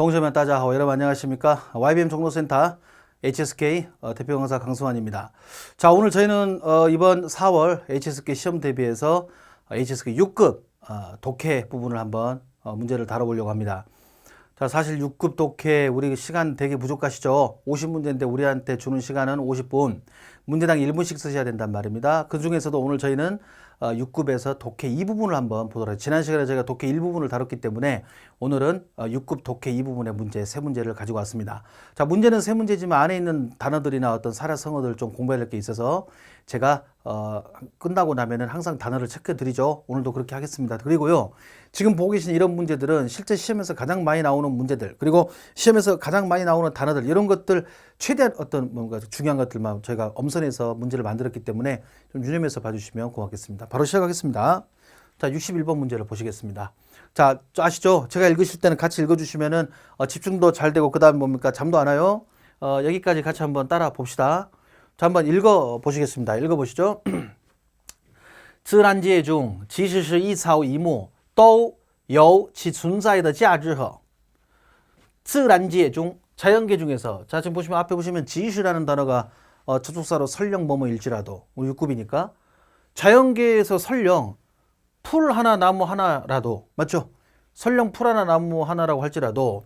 동시면 따자하오 여러분 안녕하십니까 YBM 종로센터 HSK 어, 대표 강사 강수환입니다. 자 오늘 저희는 어, 이번 4월 HSK 시험 대비해서 어, HSK 6급 어, 독해 부분을 한번 어, 문제를 다뤄보려고 합니다. 자 사실 6급 독해 우리 시간 되게 부족하시죠? 50문제인데 우리한테 주는 시간은 50분 문제당 1분씩 쓰셔야 된단 말입니다. 그 중에서도 오늘 저희는 어, 6급에서 독해 2부분을 한번 보도록 해요. 지난 시간에 저희가 독해 1부분을 다뤘기 때문에 오늘은 어, 6급 독해 2부분의 문제 세 문제를 가지고 왔습니다. 자, 문제는 세 문제지만 안에 있는 단어들이나 어떤 사라 성어들 좀 공부해야 될 게 있어서 제가 어, 끝나고 나면은 항상 단어를 체크해 드리죠. 오늘도 그렇게 하겠습니다. 그리고요. 지금 보고 계신 이런 문제들은 실제 시험에서 가장 많이 나오는 문제들, 그리고 시험에서 가장 많이 나오는 단어들, 이런 것들 최대한 어떤 뭔가 중요한 것들만 저희가 엄선해서 문제를 만들었기 때문에 좀 유념해서 봐주시면 고맙겠습니다. 바로 시작하겠습니다. 자, 61번 문제를 보시겠습니다. 자, 아시죠? 제가 읽으실 때는 같이 읽어주시면은 어, 집중도 잘 되고, 그 다음 뭡니까? 잠도 안 와요? 어, 여기까지 같이 한번 따라 봅시다. 자, 한번 읽어 보시겠습니다. 읽어 보시죠. 自然界中，即使是一草一木，都有其存在的价值和。自然界중 자연계 중에서 자 지금 보시면 앞에 보시면 지시라는 단어가 어, 저촉사로 설령 뭐뭐일지라도 뭐 6급이니까 자연계에서 설령 풀 하나 나무 하나라도 맞죠? 설령 풀 하나 나무 하나라고 할지라도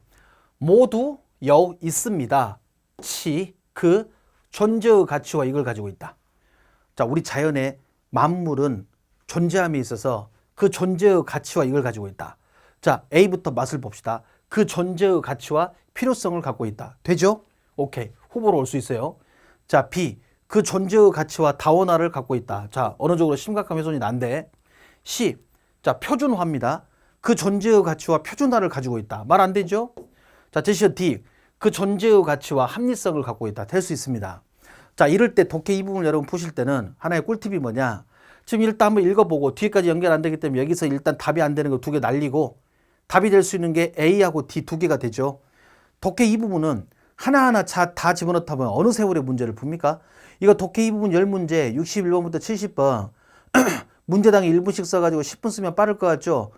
모두 여 있습니다. 치 그 존재의 가치와 이걸 가지고 있다. 자, 우리 자연의 만물은 존재함에 있어서 그 존재의 가치와 이걸 가지고 있다. 자, A부터 맛을 봅시다. 그 존재의 가치와 필요성을 갖고 있다. 되죠? 오케이. 후보로 올 수 있어요. 자, B. 그 존재의 가치와 다원화를 갖고 있다. 자, 쪽으로 심각한 훼손이 난데. C. 자, 표준화입니다. 그 존재의 가치와 표준화를 가지고 있다. 말 안 되죠? 자, 제시어 D. 그 존재의 가치와 합리성을 갖고 있다. 될 수 있습니다. 자, 이럴 때 독해 이 부분을 여러분 푸실 때는 하나의 꿀팁이 뭐냐? 지금 일단 한번 읽어보고 뒤에까지 연결 안 되기 때문에 여기서 일단 답이 안 되는 거 두 개 날리고 답이 될 수 있는 게 A하고 D 두 개가 되죠. 독해 이 부분은 하나하나 자, 다 집어넣다 보면 어느 세월의 문제를 풉니까? 이거 독해 이 부분 10문제 61번부터 70번 문제당 1분씩 써가지고 10분 쓰면 빠를 것 같죠?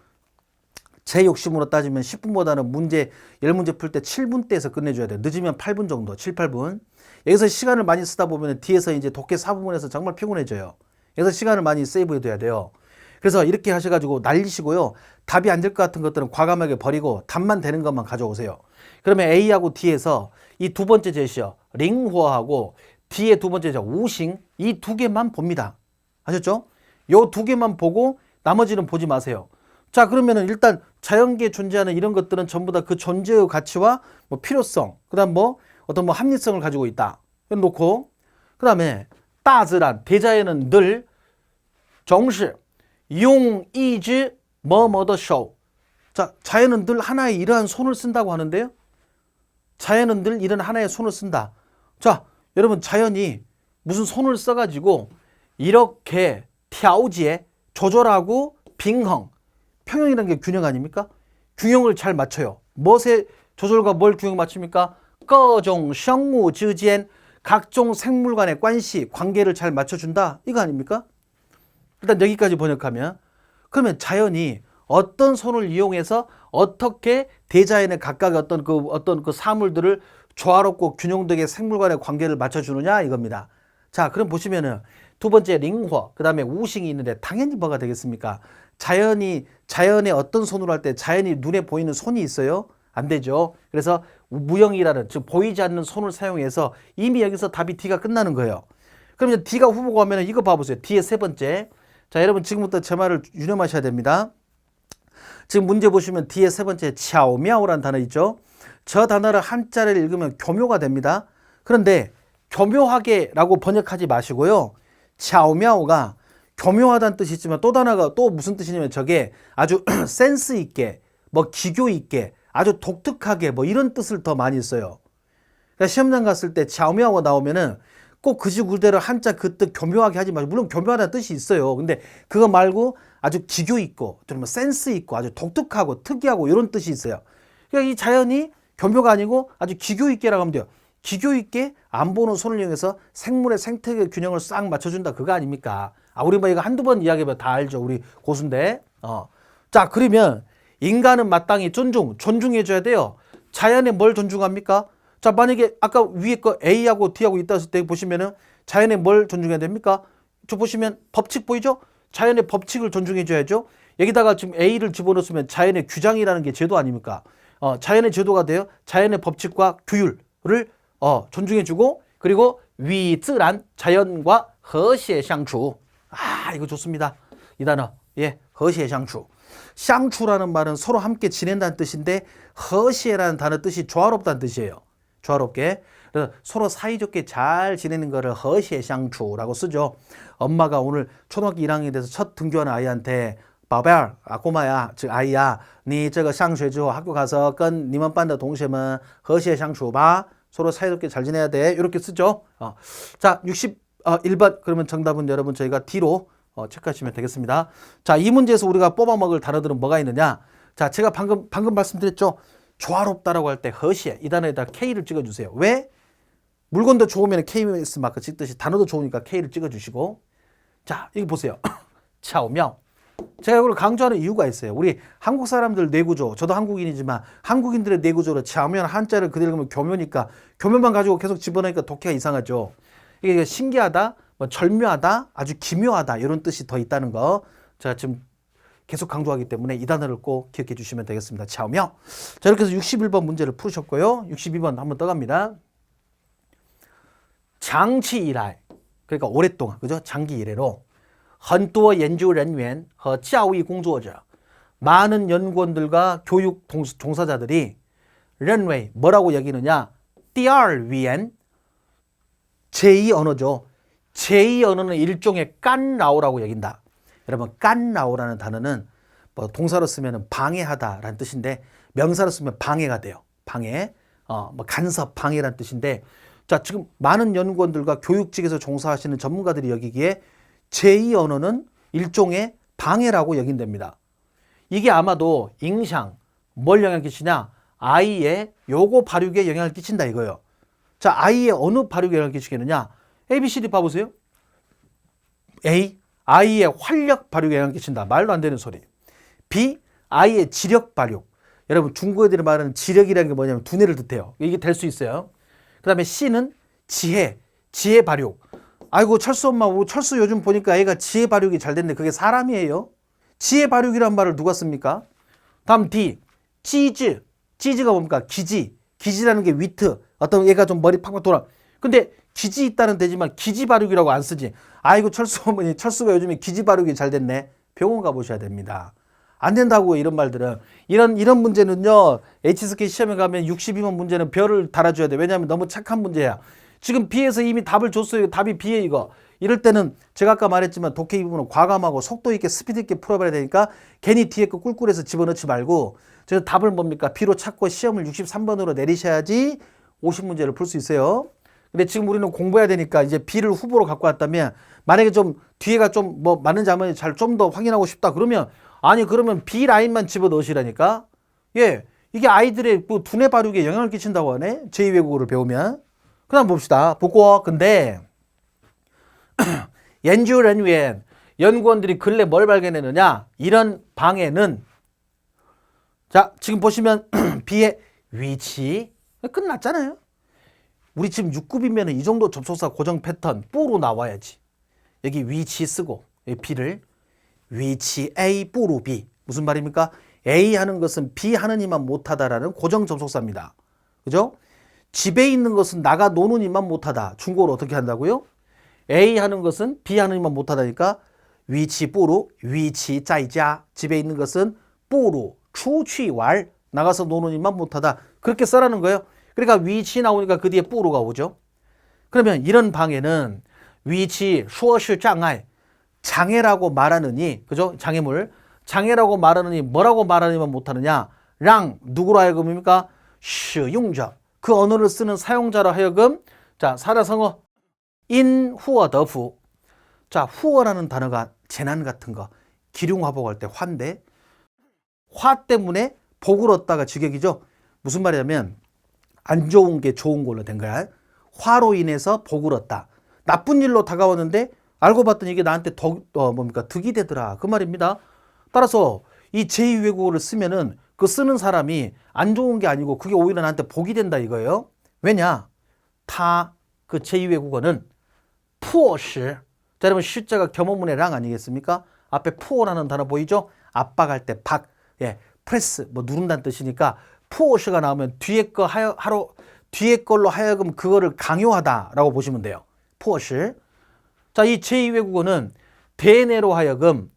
제 욕심으로 따지면 10분보다는 문제 10문제 풀 때 7분대에서 끝내줘야 돼요. 늦으면 8분 정도, 7, 8분. 여기서 시간을 많이 쓰다 보면 뒤에서 이제 독해 4부분에서 정말 피곤해져요. 그래서 시간을 많이 세이브해 둬야 돼요. 그래서 이렇게 하셔가지고 날리시고요. 답이 안 될 것 같은 것들은 과감하게 버리고 답만 되는 것만 가져오세요. 그러면 A하고 D에서 이 두 번째 제시어 링호하고 D의 두 번째 제시어 우싱 이 두 개만 봅니다. 아셨죠? 요 두 개만 보고 나머지는 보지 마세요. 자 그러면은 일단 자연계에 존재하는 이런 것들은 전부 다 그 존재의 가치와 뭐 필요성, 그다음 뭐 어떤 뭐 합리성을 가지고 있다. 놓고 그다음에 따즈란 대자연은 늘 정시 용이지 뭐뭐더 쇼. 자 자연은 늘 하나의 이러한 손을 쓴다고 하는데요. 자연은 늘 이런 하나의 손을 쓴다. 자 여러분 자연이 무슨 손을 써가지고 이렇게挑지에 조절하고 빙흥 평형이라는 게 균형 아닙니까? 균형을 잘 맞춰요. 멋의 조절과 뭘 균형 맞춥니까? 거종 성우 지젠 각종 생물 간의 관시, 관계를 잘 맞춰준다 이거 아닙니까? 일단 여기까지 번역하면 그러면 자연이 어떤 손을 이용해서 어떻게 대자연의 각각의 어떤 그 어떤 그 사물들을 조화롭고 균형되게 생물 간의 관계를 맞춰주느냐 이겁니다. 자 그럼 보시면은 두 번째 링허 그 다음에 우싱이 있는데 당연히 뭐가 되겠습니까? 자연이 자연의 어떤 손으로 할 때 자연이 눈에 보이는 손이 있어요? 안 되죠. 그래서 무형이라는 즉 보이지 않는 손을 사용해서 이미 여기서 답이 D가 끝나는 거예요. 그럼 이제 D가 후보가 오면 이거 봐보세요. D의 세 번째. 자, 여러분 지금부터 제 말을 유념하셔야 됩니다. 지금 문제 보시면 D의 세 번째 차오미아오라는 단어 있죠. 저 단어를 한자를 읽으면 교묘가 됩니다. 그런데 교묘하게라고 번역하지 마시고요. 차오미아오가 교묘하다는 뜻이 있지만 또 단어가 또 무슨 뜻이냐면 저게 아주 센스 있게 뭐 기교 있게 아주 독특하게 뭐 이런 뜻을 더 많이 써요. 그러니까 시험장 갔을 때 차오미아오가 나오면은 꼭 그지 그대로 한자 그 뜻 교묘하게 하지 마시고 물론 교묘하다는 뜻이 있어요. 근데 그거 말고 아주 기교 있고 좀 센스 있고 아주 독특하고 특이하고 이런 뜻이 있어요. 그러니까 이 자연이 교묘가 아니고 아주 기교 있게라고 하면 돼요. 기교 있게 안 보는 손을 이용해서 생물의 생태계 균형을 싹 맞춰준다 그거 아닙니까? 아 우리 뭐 이거 한두 번 이야기해봐 다 알죠 우리 고수인데. 어. 자 그러면 인간은 마땅히 존중 존중해줘야 돼요. 자연에 뭘 존중합니까? 자, 만약에 아까 위에 거 A하고 D하고 있다 했을 때 보시면은 자연에 뭘 존중해야 됩니까? 저 보시면 법칙 보이죠? 자연의 법칙을 존중해 줘야죠. 여기다가 지금 A를 집어넣으면 자연의 규장이라는 게 제도 아닙니까? 어, 자연의 제도가 돼요. 자연의 법칙과 규율을 어, 존중해 주고 그리고 위즈란 자연과 허시에相处. 아, 이거 좋습니다. 이 단어. 예, 허시의 상추. 상추라는 말은 서로 함께 지낸다는 뜻인데 허시라는 단어 뜻이 조화롭다는 뜻이에요. 조화롭게. 그래서 서로 사이좋게 잘 지내는 거를 허시의 상추라고 쓰죠. 엄마가 오늘 초등학교 1학년이 돼서 첫 등교하는 아이한테 바벨, 아, 꼬마야, 즉, 아이야, 니, 저거, 샹쉐주, 학교 가서, 건, 니만 반다, 동시에는, 허시의 상추봐. 서로 사이좋게 잘 지내야 돼. 이렇게 쓰죠. 어. 자, 61번. 어, 그러면 정답은 여러분 저희가 D로 어, 체크하시면 되겠습니다. 자, 이 문제에서 우리가 뽑아 먹을 단어들은 뭐가 있느냐? 자, 제가 방금 방금 말씀드렸죠. 조화롭다라고 할 때 허시에 이 단어에다 K를 찍어 주세요. 왜? 물건도 좋으면 KS 마크 찍듯이 단어도 좋으니까 K를 찍어 주시고. 자, 이거 보세요. 차오명. 제가 이걸 강조하는 이유가 있어요. 우리 한국 사람들 뇌구조, 저도 한국인이지만 한국인들의 뇌구조로 차오면 한자를 그대로 보면 교묘니까 교묘만 가지고 계속 집어넣으니까 독해가 이상하죠. 이게 신기하다, 뭐 절묘하다, 아주 기묘하다 이런 뜻이 더 있다는 거 제가 지금 계속 강조하기 때문에 이 단어를 꼭 기억해 주시면 되겠습니다. 차오명. 자 이렇게 해서 61번 문제를 풀으셨고요. 62번 한번 떠갑니다. 장치 일할 그러니까 오랫동안 그죠? 장기 이래로 很多研究人员和教育工作者 많은 연구원들과 교육 동- 종사자들이 认为 뭐라고 여기느냐? 第二语言 제2 언어죠. 제2 언어는 일종의 깐라오라고 여긴다. 여러분 깐라오라는 단어는 뭐 동사로 쓰면 방해하다라는 뜻인데 명사로 쓰면 방해가 돼요. 방해. 어, 뭐 간섭 방해라는 뜻인데 자, 지금 많은 연구원들과 교육직에서 종사하시는 전문가들이 여기기에 제2 언어는 일종의 방해라고 여긴답니다. 이게 아마도影响뭘 영향을 끼치냐? 아이의 요거 발육에 영향을 끼친다 이거예요. 자, 아이의 어느 발육에 영향을 끼치겠느냐? A, B, C, D 봐보세요. A, 아이의 활력 발육에 영향을 끼친다. 말도 안 되는 소리. B, 아이의 지력 발육. 여러분 중국 애들이 말하는 지력이라는 게 뭐냐면 두뇌를 뜻해요. 이게 될 수 있어요. 그 다음에 C는 지혜, 지혜 발육. 아이고 철수 엄마, 오, 철수 요즘 보니까 애가 지혜 발육이 잘 됐네. 그게 사람이에요. 지혜 발육이란 말을 누가 씁니까? 다음 D, 치즈. 치즈가 뭡니까? 기지. 기지라는 게 위트. 어떤 애가 좀 머리 팍팍 돌아. 근데 기지 있다는 되지만 기지 발육이라고 안 쓰지. 아이고 철수 어머니, 철수가 요즘에 기지 발육이 잘 됐네. 병원 가보셔야 됩니다. 안 된다고 이런 말들은. 이런 이런 문제는요 HSK 시험에 가면 62번 문제는 별을 달아줘야 돼. 왜냐하면 너무 착한 문제야. 지금 B에서 이미 답을 줬어요. 답이 B에 이거. 이럴 때는 제가 아까 말했지만 독해 이 부분은 과감하고 속도 있게 스피드 있게 풀어봐야 되니까 괜히 뒤에 거 꿀꿀해서 집어넣지 말고 저 답을 뭡니까? B로 찾고 시험을 63번으로 내리셔야지 50문제를 풀 수 있어요 근데 지금 우리는 공부해야 되니까 이제 B를 후보로 갖고 왔다면 만약에 좀 뒤에가 좀 뭐 맞는지 안 맞는지 잘좀 더 확인하고 싶다 그러면 아니 그러면 B 라인만 집어 넣으시라니까? 예. 이게 아이들의 뭐 두뇌 발육에 영향을 끼친다고 하네. 제2 외국어를 배우면. 그다음 봅시다. 보고. 근데 연주를 위해 연구원들이 근래 뭘 발견했느냐? 이런 방해는 자 지금 보시면 B의 위치 끝났잖아요 우리 지금 6급이면 이 정도 접속사 고정 패턴 뿌로 나와야지 여기 위치 쓰고 B를 위치 A 뿌로 B 무슨 말입니까? A 하는 것은 B 하는 이만 못하다라는 고정 접속사입니다. 그죠? 집에 있는 것은 나가 노는 이만 못하다. 중국어로 어떻게 한다고요? A 하는 것은 B 하는 이만 못하다니까 위치 뿌로 위치 짜이자 집에 있는 것은 뿌로 추취왈 나가서 노는 이만 못하다. 그렇게 써라는 거예요. 그러니까 위치 나오니까 그 뒤에 뿌로가 오죠. 그러면 이런 방에는 위치, 수어시 장애, 장애라고 말하느니, 그죠? 장애물. 장애라고 말하느니 뭐라고 말하느니 못하느냐? 랑, 누구로 하여금입니까? 시용자. 그 언어를 쓰는 사용자로 하여금, 자, 사라성어 인, 후어, 더후. 자, 후어라는 단어가 재난 같은 거, 기륭화복할 때 환대 화 때문에 복을 얻다가 직역이죠. 무슨 말이냐면, 안 좋은 게 좋은 걸로 된 거야. 화로 인해서 복을 얻다. 나쁜 일로 다가왔는데 알고 봤더니 이게 나한테 덕, 어, 뭡니까 득이 되더라 그 말입니다. 따라서 이 제2외국어를 쓰면은 그 쓰는 사람이 안 좋은 게 아니고 그게 오히려 나한테 복이 된다 이거예요. 왜냐? 타그 제2외국어는 푸어시. 자, 여러분 시자가 겸허문의 랑 아니겠습니까? 앞에 푸어라는 단어 보이죠? 압박할 때 박, 예, 프레스, 뭐 누른다는 뜻이니까 푸어시가 나오면 뒤에 거 하여, 하러 뒤에 걸로 하여금 그거를 강요하다라고 보시면 돼요. 푸어시. 자, 이 제2 외국어는 대내로 하여금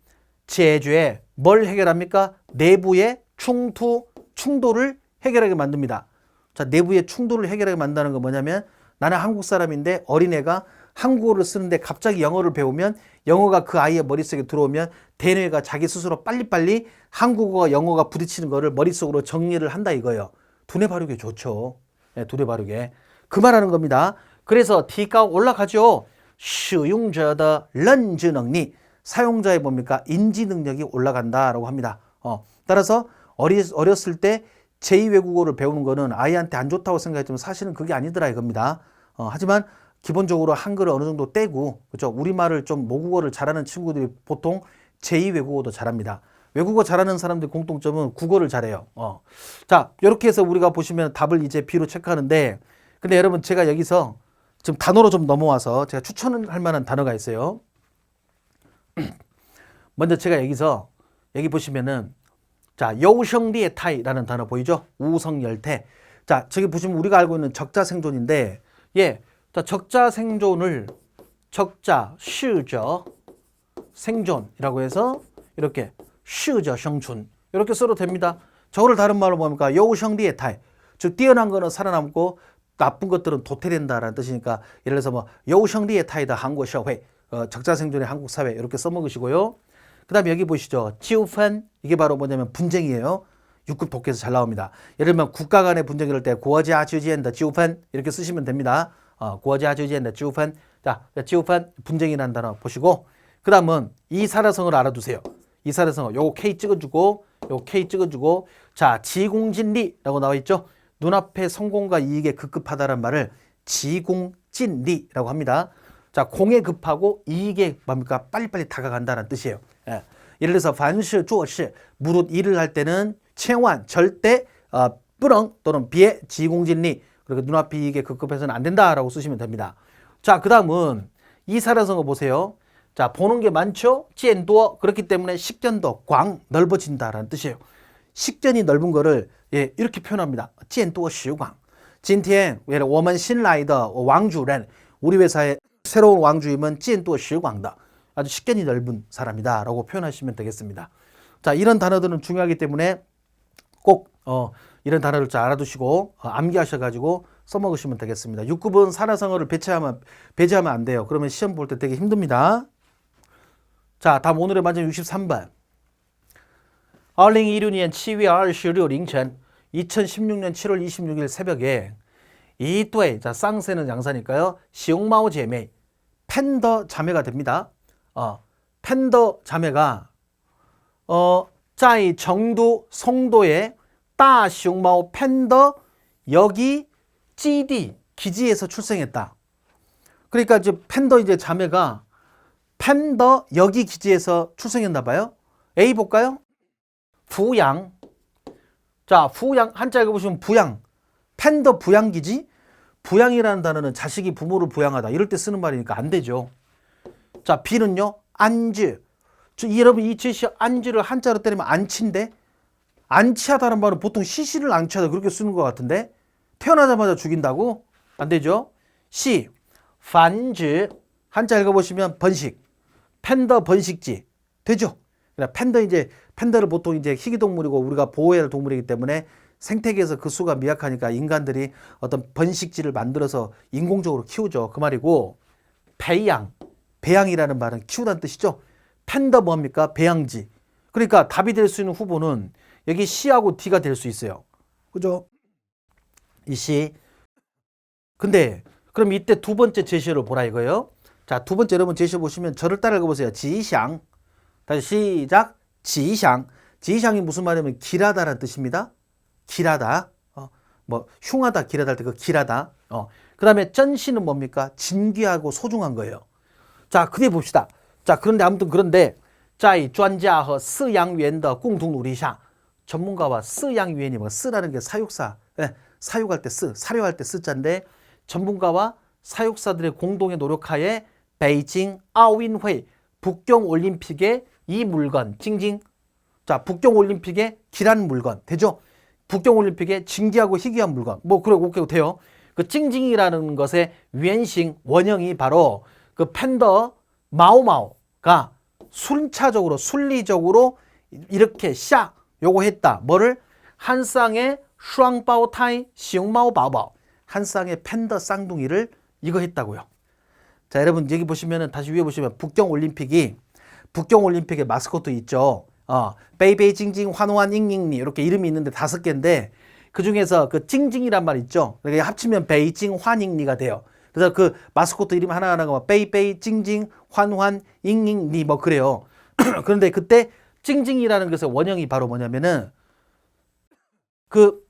제주에 뭘 해결합니까? 내부의 충투, 충돌을 해결하게 만듭니다. 자, 내부의 충돌을 해결하게 만드는 건 뭐냐면 나는 한국 사람인데 어린애가 한국어를 쓰는데 갑자기 영어를 배우면 영어가 그 아이의 머릿속에 들어오면 대뇌가 자기 스스로 빨리빨리 한국어와 영어가 부딪히는 거를 머릿속으로 정리를 한다 이거예요. 두뇌 바르게 좋죠. 네, 두뇌 바르게. 그 말하는 겁니다. 그래서 D가 올라가죠. 수용자다 런즈 능리 사용자의 뭡니까? 인지 능력이 올라간다라고 합니다. 어, 따라서 어리, 어렸을 때 제2외국어를 배우는 거는 아이한테 안 좋다고 생각했지만 사실은 그게 아니더라 이겁니다. 어, 하지만 기본적으로 한글을 어느 정도 떼고 그죠? 우리말을 좀 모국어를 잘하는 친구들이 보통 제2 외국어도 잘합니다. 외국어 잘하는 사람들 공통점은 국어를 잘해요. 어. 자, 이렇게 해서 우리가 보시면 답을 이제 B로 체크하는데 근데 여러분 제가 여기서 지금 단어로 좀 넘어와서 제가 추천할 만한 단어가 있어요. 먼저 제가 여기서 여기 보시면은 자, 여우성리의 타이라는 단어 보이죠? 우성열태. 자, 저기 보시면 우리가 알고 있는 적자 생존인데 예. 자, 적자 생존을 적자 슈저 생존이라고 해서 이렇게 슈저 생존 이렇게 써도 됩니다. 저거를 다른 말로 뭡니까? 여우성리의 탈. 즉 뛰어난 거는 살아남고 나쁜 것들은 도태된다라는 뜻이니까 예를 들어서 뭐 여우성리의 타이다 한국 사회 어, 적자 생존의 한국 사회 이렇게 써먹으시고요. 그다음 여기 보시죠. 치우판 이게 바로 뭐냐면 분쟁이에요. 6급 독해에서 잘 나옵니다. 예를 들면 국가 간의 분쟁 이럴 때 고어지아 지지엔다 치우판 이렇게 쓰시면 됩니다. 어,国家 주제인데 주판 자, 네, 지우판 분쟁이라는 단어 보시고 그 다음은 이사라성을 알아두세요. 이사라성을 요거 K 찍어주고 요거 K 찍어주고 자 지공진리라고 나와있죠. 눈앞에 성공과 이익에 급급하다는 말을 지공진리라고 합니다. 자 공에 급하고 이익에 뭡니까 빨리빨리 다가간다는 뜻이에요. 예. 예를 들어서 반시 주어시 무릇 일을 할 때는 채완 절대 어, 뿌렁 또는 비에 지공진리 그리고 눈앞이 이게 급급해서는 안 된다라고 쓰시면 됩니다. 자, 그 다음은 이 사례성어 보세요. 자, 보는 게 많죠? 찌엔도어. 그렇기 때문에 식견도 광, 넓어진다라는 뜻이에요. 식견이 넓은 거를 예, 이렇게 표현합니다. 찌엔도어 시광. 진티엔, 워먼 신라이더 왕주렌. 우리 회사의 새로운 왕주임은 찌엔도어 시광다. 아주 식견이 넓은 사람이다. 라고 표현하시면 되겠습니다. 자, 이런 단어들은 중요하기 때문에 꼭 어, 이런 단어를 좀 알아두시고 어, 암기하셔가지고 써먹으시면 되겠습니다. 6급은 산화성어를 배치하면, 배제하면 안 돼요. 그러면 시험 볼 때 되게 힘듭니다. 자, 다음 오늘의 만점 63번. 2016년 7월 26일 2016년 7월 26일 새벽에 이또에 자, 쌍새는 양사니까요. 시옹마오 제메 팬더 자매가 됩니다. 어, 팬더 자매가 어, 짜이 정도 송도에 따시옹마오 팬더 여기 GD 기지에서 출생했다. 그러니까 이제 팬더 이제 자매가 팬더 여기 기지에서 출생했나 봐요. A 볼까요? 부양. 자, 부양 한자 읽어 보시면 부양. 팬더 부양 기지? 부양이라는 단어는 자식이 부모를 부양하다 이럴 때 쓰는 말이니까 안 되죠. 자, B는요. 저, 여러분 이 제시 안지를 한자로 때리면 안치인데 안치하다는 말은 보통 시시를 안치하다 그렇게 쓰는 것 같은데 태어나자마자 죽인다고? 안 되죠. C. 반지. 한자 읽어보시면 번식. 팬더 번식지. 되죠? 그러니까 팬더 이제 팬더를 보통 이제 희귀동물이고 우리가 보호해야 할 동물이기 때문에 생태계에서 그 수가 미약하니까 인간들이 어떤 번식지를 만들어서 인공적으로 키우죠. 그 말이고 배양, 배양이라는 말은 키우다는 뜻이죠. 팬더 뭡니까? 배양지. 그러니까 답이 될 수 있는 후보는 여기 C하고 D가 될 수 있어요. 그죠? 이 C. 근데 그럼 이때 두 번째 제시를 보라 이거예요. 자, 두 번째 여러분 제시 보시면 저를 따라 읽어보세요. 지샹. 다시 시작. 지샹. 지샹이 무슨 말이냐면 길하다라는 뜻입니다. 길하다. 어, 뭐 흉하다, 길하다 할 때 그 길하다. 어. 그다음에 전시는 뭡니까? 진귀하고 소중한 거예요. 자, 그래 봅시다. 자, 그런데 아무튼 그런데 在专家和饲养员的共同努力下 전문가와 쓰양 뭐 쓰라는 게 사육사, 예, 사육할 때 쓰, 사료할 때 쓰자인데 전문가와 사육사들의 공동의 노력하에 베이징 아윈회 북경 올림픽의 이 물건 징징 자 북경 올림픽의 길한 물건 되죠? 북경 올림픽의 진기하고 희귀한 물건 뭐 그래 오케이 돼요. 그 징징이라는 것의原型 원형이 바로 그 팬더 마오마오가 순차적으로 순리적으로 이렇게 샤 요거 했다. 뭐를 한 쌍의 슈앙바오타이 시용마오바오바오 한 쌍의 팬더 쌍둥이를 이거 했다고요. 자 여러분 여기 보시면은 다시 위에 보시면 북경 올림픽이 북경 올림픽의 마스코트 있죠. 어, 베이베이 징징 환호한 잉잉니 이렇게 이름이 있는데 다섯 개인데 그 중에서 그 징징이란 말 있죠. 그게 합치면 베이징 환잉니가 돼요. 그래서 그 마스코트 이름 하나하나가 막 베이베이 징징 환환 잉잉니 뭐 그래요. 그런데 그때 징징이라는 것의 원형이 바로 뭐냐면은 그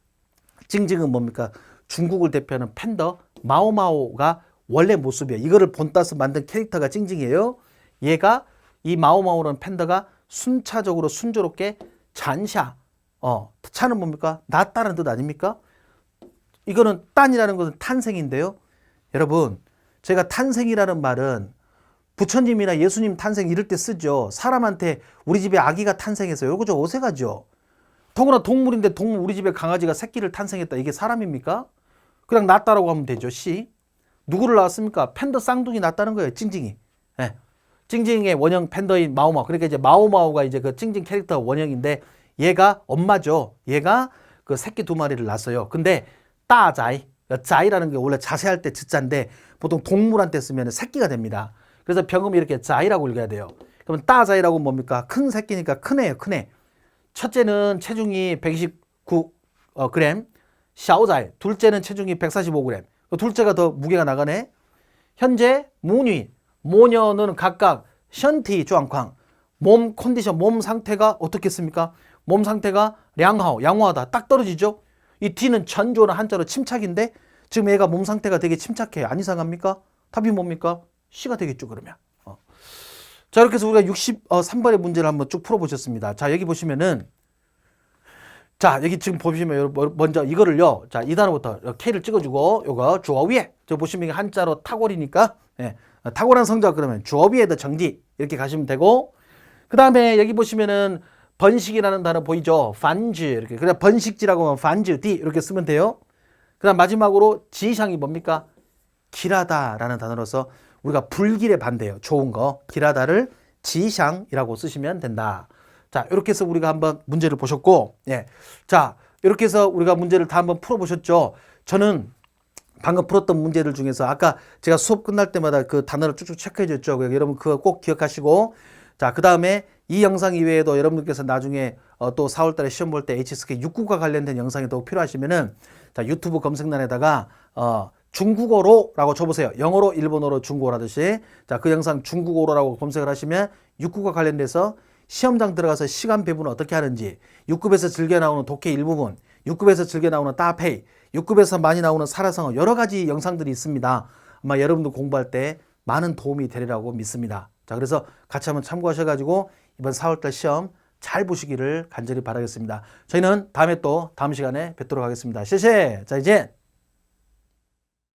징징은 뭡니까? 중국을 대표하는 팬더 마오마오가 원래 모습이에요. 이거를 본따서 만든 캐릭터가 징징이에요. 얘가 이 마오마오라는 팬더가 순차적으로 순조롭게 잔샤 어 차는 뭡니까? 낫다는 뜻 아닙니까? 이거는 딴이라는 것은 탄생인데요. 여러분, 제가 탄생이라는 말은 부처님이나 예수님 탄생 이럴 때 쓰죠. 사람한테 우리 집에 아기가 탄생했어요. 이거 좀 어색하죠. 더구나 동물인데 동물 우리 집에 강아지가 새끼를 탄생했다. 이게 사람입니까? 그냥 낳았다라고 하면 되죠. 씨. 누구를 낳았습니까? 팬더 쌍둥이 낳았다는 거예요. 찡찡이. 예. 찡찡의 원형 팬더인 마오마오. 그러니까 이제 마오마오가 이제 그 찡찡 캐릭터 원형인데 얘가 엄마죠. 얘가 그 새끼 두 마리를 낳았어요. 근데 따자이, 자이라는 게 원래 자세할 때 듣자인데 보통 동물한테 쓰면 새끼가 됩니다. 그래서 병음이 이렇게 자이라고 읽어야 돼요. 그러면 따자이라고 뭡니까? 큰 새끼니까 큰 애예요, 큰 애. 첫째는 체중이 129g, 어, 샤오자이. 둘째는 체중이 145g. 그 둘째가 더 무게가 나가네. 현재 모뉴, 모녀는 각각 션티 조항광, 몸 컨디션, 몸 상태가 어떻겠습니까? 몸 상태가 량하오, 양호하다. 딱 떨어지죠? 이 T는 전조는 한자로 침착인데 지금 얘가 몸 상태가 되게 침착해요. 안 이상합니까? 답이 뭡니까? C가 되겠죠, 그러면. 어. 자, 이렇게 해서 우리가 63번의 문제를 한번 쭉 풀어보셨습니다. 자, 여기 보시면은 자, 여기 지금 보시면 여러분 먼저 이거를요. 자, 이 단어부터 K를 찍어주고 요거 주어 위에 저 보시면 이게 한자로 탁월이니까 예, 탁월한 성적 그러면 주어 위에다 정지 이렇게 가시면 되고 그 다음에 여기 보시면은 번식이라는 단어 보이죠? 반지 이렇게 그냥 번식지라고 하면 반지 디 이렇게 쓰면 돼요. 그다음 마지막으로 지향이 뭡니까? 길하다라는 단어로서 우리가 불길에 반대요. 좋은 거 길하다를 지향이라고 쓰시면 된다. 자 이렇게 해서 우리가 한번 문제를 보셨고, 예, 자 이렇게 해서 우리가 문제를 다 한번 풀어보셨죠. 저는 방금 풀었던 문제들 중에서 아까 제가 수업 끝날 때마다 그 단어를 쭉쭉 체크해 줬죠. 여러분 그거 꼭 기억하시고 자, 그 다음에 이 영상 이외에도 여러분들께서 나중에 어, 또 4월 달에 시험 볼 때 HSK 6국과 관련된 영상이 더욱 필요하시면은 자, 유튜브 검색란에다가 어, 중국어로라고 쳐보세요. 영어로, 일본어로, 중국어로 하듯이. 자, 그 영상 중국어로라고 검색을 하시면 6국과 관련돼서 시험장 들어가서 시간 배분을 어떻게 하는지, 6급에서 즐겨 나오는 독해 일부분, 6급에서 즐겨 나오는 따페이, 6급에서 많이 나오는 살아성어 여러 가지 영상들이 있습니다. 아마 여러분들 공부할 때 많은 도움이 되리라고 믿습니다. 자, 그래서 같이 한번 참고하셔가지고 이번 4월달 시험 잘 보시기를 간절히 바라겠습니다. 저희는 다음에 또 다음 시간에 뵙도록 하겠습니다.谢谢. 자, 이제